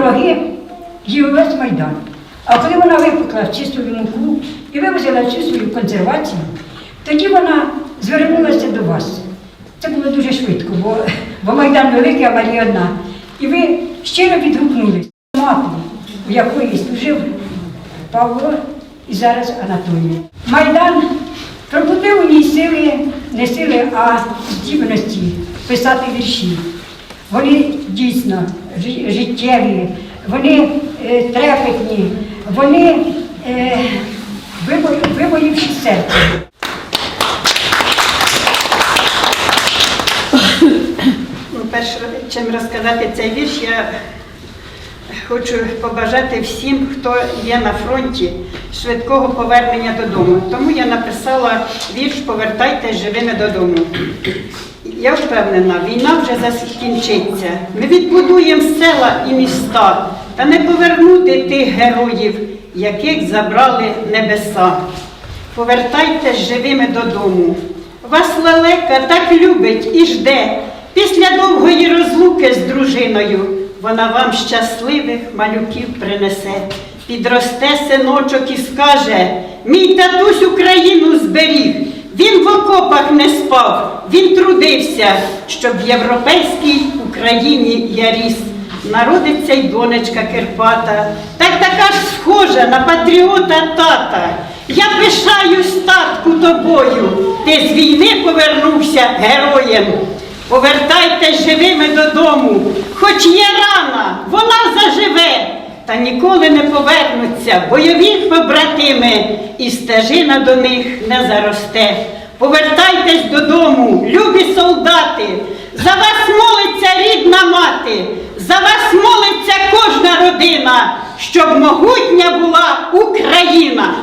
пироги їв весь майдан. А коли вона випекла чисту муку і вивезла всю консервацію, тоді вона звернулася до вас. Це було дуже швидко, бо, бо майдан великий, а Марія одна. І ви щиро відгукнулись. Мати, в якої служив Павло і зараз Анатолій. Майдан пробудив у ній сили, не сили, а здібності писати вірші. Вони дійсно життєві, вони е, трепетні, вони е, вибо- вибоївши серце. Ну, перше, чим розказати цей вірш, я хочу побажати всім, хто є на фронті, швидкого повернення додому. Тому я написала вірш Повертайтесь живими додому. Я впевнена, війна вже закінчиться. Ми відбудуємо села і міста, та не повернути тих героїв, яких забрали небеса. Повертайтесь живими додому. Вас лелека так любить і жде. Після довгої розлуки з дружиною вона вам щасливих малюків принесе. Підросте синочок і скаже: мій татусь Україну зберіг. Він в окопах не спав, він трудився, щоб в європейській Україні я ріс. Народиться й донечка Кирпата, так така ж схожа на патріота тата. Я пишаюсь татку тобою, ти з війни повернувся героєм. Повертайтесь живими додому, хоч є рана, вона заживе, та ніколи не повернуться бойові побратими, і стежина до них не заросте. Повертайтесь додому, любі солдати, за вас молиться рідна мати, за вас молиться кожна родина, щоб могутня була Україна.